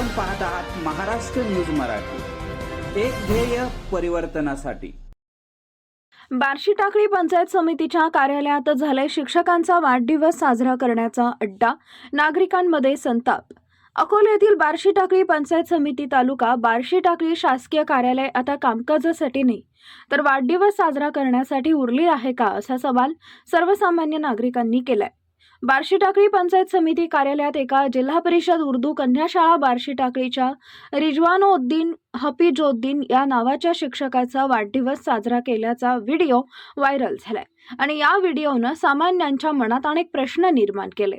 Maharashtra news Marathi. एक ध्येय परिवर्तनासाठी. बार्शी टाकळी पंचायत समितीच्या कार्यालयात झालाय शिक्षकांचा वाढदिवस साजरा करण्याचा अड्डा नागरिकांमध्ये संताप. अकोला येथील बार्शी टाकळी पंचायत समिती तालुका बार्शी टाकळी शासकीय कार्यालय आता कामकाजासाठी नाही. तर वाढदिवस साजरा करण्यासाठी उरली आहे का असा सवाल सर्वसामान्य नागरिकांनी केलाय. बार्शी टाकळी पंचायत समिती कार्यालयात एका जिल्हा परिषद उर्दू कन्या शाळा बार्शी टाकळीच्या रिजवानोद्दीन हपीजोद्दीन या नावाच्या शिक्षकाचा वाढदिवस साजरा केल्याचा व्हिडिओ व्हायरल झालाय. आणि या व्हिडिओनं सामान्यांच्या मनात अनेक प्रश्न निर्माण केले.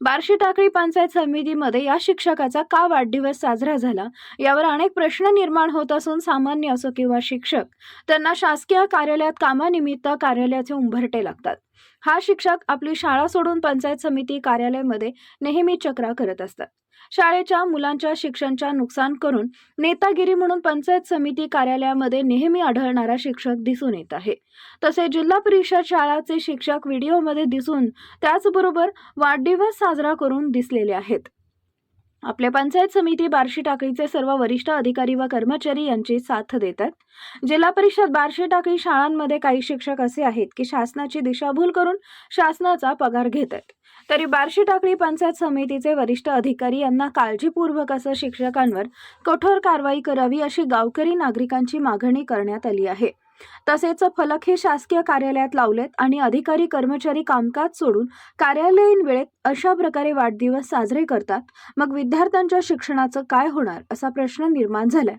बार्शी टाकळी पंचायत समितीमध्ये या शिक्षकाचा का वाढदिवस साजरा झाला यावर अनेक प्रश्न निर्माण होत असून सामान्य असो किंवा शिक्षक त्यांना शासकीय कार्यालयात कामानिमित्त कार्यालयाचे उंबरटे लागतात. हा शिक्षक आपली शाळा सोडून पंचायत समिती कार्यालयामध्ये नेहमी चक्रा करत असतात. शाळेच्या मुलांच्या शिक्षणच्या नुकसान करून नेतागिरी म्हणून पंचायत समिती कार्यालयामध्ये नेहमी आढळणारा शिक्षक दिसून येत आहे. तसे जिल्हा परिषद शाळाचे शिक्षक व्हिडिओमध्ये दिसून त्याचबरोबर वाढदिवस साजरा करून दिसलेले आहेत. आपल्या पंचायत समिती बार्शी टाकळीचे सर्व वरिष्ठ अधिकारी व कर्मचारी यांची साथ देतात. जिल्हा परिषद बार्शी टाकळी शाळांमध्ये काही शिक्षक असे आहेत की शासनाची दिशाभूल करून शासनाचा पगार घेत आहेत तरी बार्शी टाकळी पंचायत समितीचे वरिष्ठ अधिकारी यांना काळजीपूर्वक असं शिक्षकांवर कठोर कारवाई करावी अशी गावकरी नागरिकांची मागणी करण्यात आली आहे. तसेच फलक हे शासकीय कार्यालयात लावलेत आणि अधिकारी कर्मचारी कामकाज सोडून कार्यालयीन वेळेत अशा प्रकारे वाढदिवस साजरे करतात. मग विद्यार्थ्यांच्या शिक्षणाचं काय होणार असा प्रश्न निर्माण झालाय.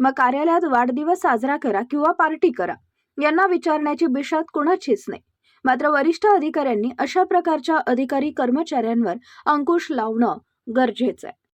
मग कार्यालयात वाढदिवस साजरा करा किंवा पार्टी करा यांना विचारण्याची बिशात कोणाचीच नाही. मात्र वरिष्ठ अधिकाऱ्यांनी अशा प्रकारच्या अधिकारी कर्मचाऱ्यांवर अंकुश लावणं गरजेचं आहे.